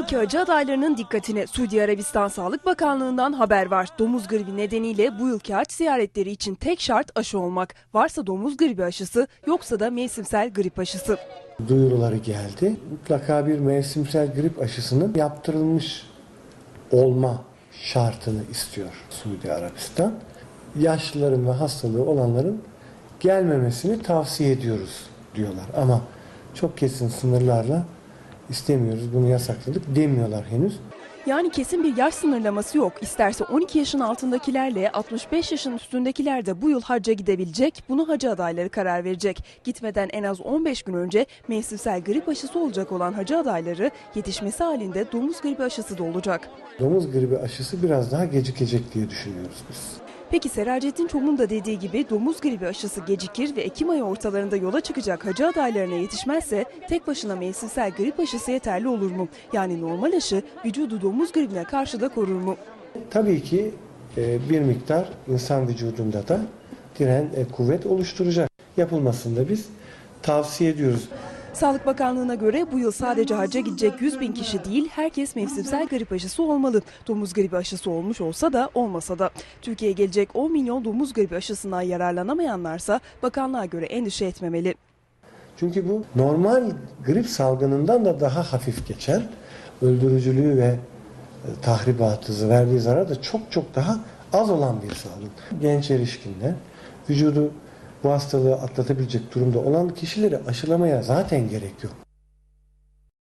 yılki hacı adaylarının dikkatine Suudi Arabistan Sağlık Bakanlığı'ndan haber var. Domuz gribi nedeniyle bu yılki hac ziyaretleri için tek şart aşı olmak. Varsa domuz gribi aşısı yoksa da mevsimsel grip aşısı. duyuruları geldi. Mutlaka bir mevsimsel grip aşısının yaptırılmış olma şartını istiyor Suudi Arabistan. Yaşlıların ve hastalığı olanların gelmemesini tavsiye ediyoruz diyorlar. Ama çok kesin sınırlarla istemiyoruz, bunu yasakladık demiyorlar henüz. Yani kesin bir yaş sınırlaması yok. İsterse 12 yaşın altındakilerle 65 yaşın üstündekiler de bu yıl hacca gidebilecek. Bunu hacı adayları karar verecek. Gitmeden en az 15 gün önce mevsimsel grip aşısı olacak olan hacı adayları yetişmesi halinde domuz gribi aşısı da olacak. Domuz gribi aşısı biraz daha gecikecek diye düşünüyoruz biz. Peki Seracettin Çom'un da dediği gibi domuz gribi aşısı gecikir ve Ekim ayı ortalarında yola çıkacak hacı adaylarına yetişmezse tek başına mevsimsel grip aşısı yeterli olur mu? Yani normal aşı vücudu domuz gribine karşı da korur mu? Tabii ki e, bir miktar insan vücudunda da diren e, kuvvet oluşturacak. Yapılmasını da biz tavsiye ediyoruz. Sağlık Bakanlığı'na göre bu yıl sadece hacca gidecek 100 bin kişi değil, herkes mevsimsel grip aşısı olmalı. Domuz gribi aşısı olmuş olsa da olmasa da. Türkiye'ye gelecek 10 milyon domuz gribi aşısından yararlanamayanlarsa bakanlığa göre endişe etmemeli. Çünkü bu normal grip salgınından da daha hafif geçen öldürücülüğü ve e, tahribatı, verdiği zarar da çok çok daha az olan bir salgın. Genç erişkinler vücudu bu hastalığı atlatabilecek durumda olan kişileri aşılamaya zaten gerek yok.